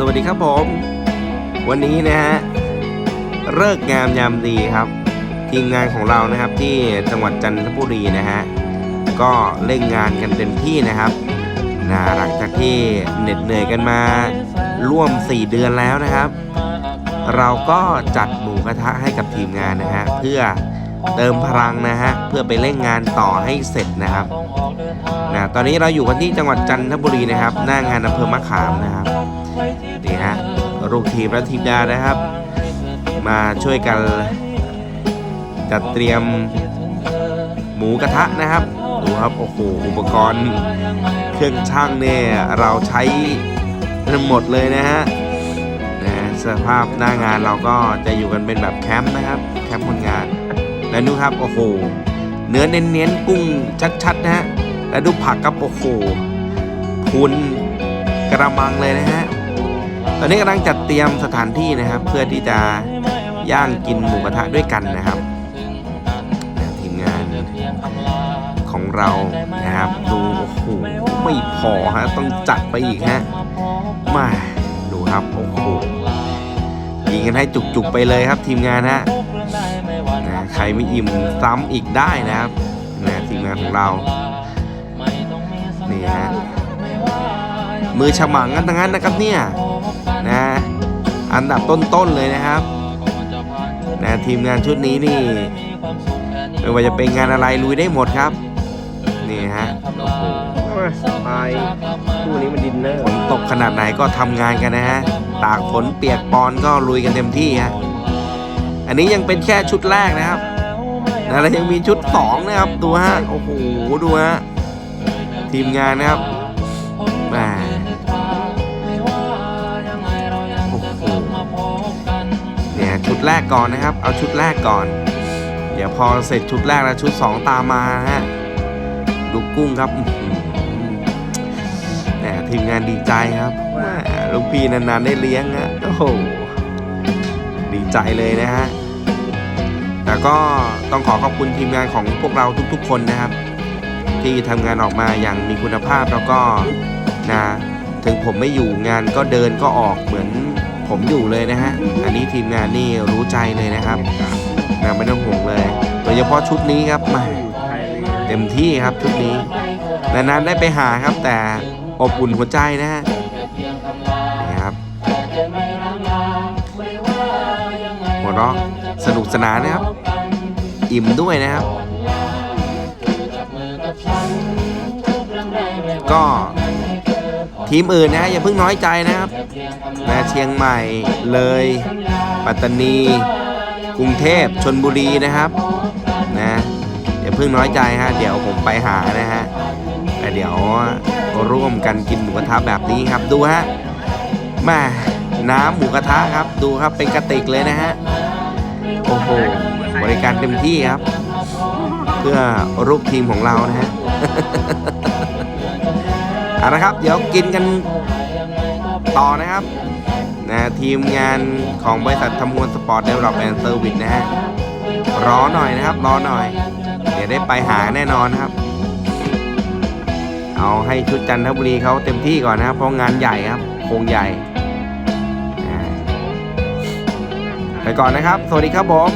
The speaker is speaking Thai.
สวัสดีครับผม วันนี้นะฮะเลิกงามยามดีครับ ทีมงานของเรานะครับที่จังหวัดจันทบุรีนะฮะก็เร่งงานกันเต็มที่นะครับนะหลังจากที่เหน็ดเหนื่อยกันมาร่วม 4 เดือนแล้วนะครับ เราก็จัดหมูกระทะให้กับทีมงานนะฮะเพื่อเติมพลังนะฮะเพื่อไปเร่งงานต่อให้เสร็จนะครับนะตอนนี้เราอยู่กันที่จังหวัดจันทบุรีนะครับ หน้างานอำเภอมะขามนะครับ ลูกทีมและทีมงานนะครับ มาช่วยกันจัดเตรียมหมูกระทะนะครับดูครับโอ้โหอุปกรณ์เครื่องช่างเนี่ยเราใช้หมดเลยนะฮะนะสภาพหน้างานเราก็จะอยู่กันเป็นแบบแคมป์นะครับแคมป์คนงาน แล้วดูครับโอ้โหเนื้อเน้นๆกุ้งชัดๆนะฮะแล้วดูผักครับโอ้โหพุนกระมังเลยนะฮะ ตอนนี้กำลังจัดเตรียมสถานที่นะครับ เพื่อที่จะย่างกินหมูกระทะด้วยกันนะครับทีมงานของเรานะครับดูโอ้โหไม่พอฮะต้องจัดไปอีกฮะมาดูครับโอ้โหยิงกันให้จุกๆไปเลยครับ ทีมงานฮะนะใครไม่อิ่มซ้ำอีกได้นะครับนะทีมงานของเรานี่ฮะมือฉมังกันทั้งนั้นนะครับเนี่ย นะอันดับต้นๆเลยนะครับนะทีมงานชุดนี้นี่ไม่ว่าจะเป็นงานอะไรลุยได้หมดครับ นี่ฮะโอ้โหพายคู่นี้มันดินเนอร์ฝนตกขนาดไหนก็ทำงานกันนะฮะตากฝนเปียกปอนก็ลุยกันเต็มที่ฮะอันนี้ยังเป็นแค่ชุดแรกนะครับนะแล้วยังมีชุดสองนะครับดูฮะโอ้โหดูฮะทีมงานนะครับ แรกก่อนนะครับ เอาชุดแรกก่อน เดี๋ยวพอเสร็จชุดแรกแล้วชุดสองตามมาฮะดูกุ้งครับแหมทีมงานดีใจครับลูกพี่นานๆได้เลี้ยงฮะโอ้โหดีใจเลยนะฮะแต่ก็ต้องขอขอบคุณทีมงานของพวกเราทุกๆ คนนะครับ ที่ทำงานออกมาอย่างมีคุณภาพแล้วก็นะถึงผมไม่อยู่งานก็เดินก็ออกเหมือน ผมอยู่เลยนะฮะ อันนี้ทีมงานนี่รู้ใจเลยนะครับนะไม่ต้องห่วงเลยโดยเฉพาะชุดนี้ครับแหมาเต็มที่ครับชุดนี้นานๆได้ไปหาครับแต่อบอุ่นหัวใจนะฮะนี่ครับหัวเราะสนุกสนานนะครับ อิ่มด้วยนะครับ ก็ ทีมอื่นนะอย่าเพิ่งน้อยใจนะครับนะเชียงใหม่เลย ปัตตานี กรุงเทพชนบุรีนะครับนะอย่าเพิ่งน้อยใจฮะเดี๋ยวผมไปหานะฮะแต่เดี๋ยวร่วมกันกินหมูกระทะแบบนี้ครับดูฮะม่น้ำหมูกระทะครับดูครับเป็นกระติกเลยนะฮะโอ้โหบริการเต็มที่ครับ เพื่อรูปทีมของเรานะฮะ เอาละครับ เดี๋ยวกินกันต่อนะครับนะทีมงานของบริษัททำมวลสปอร์ตเดเวลลอปแอนด์เซอร์วิสนะฮะรอหน่อยนะครับ รอหน่อย เดี๋ยวได้ไปหาแน่นอนครับ เอาให้ชุดจันทบุรีเขาเต็มที่ก่อนนะครับ เพราะงานใหญ่ครับโครงใหญ่ ไปก่อนนะครับ สวัสดีครับผม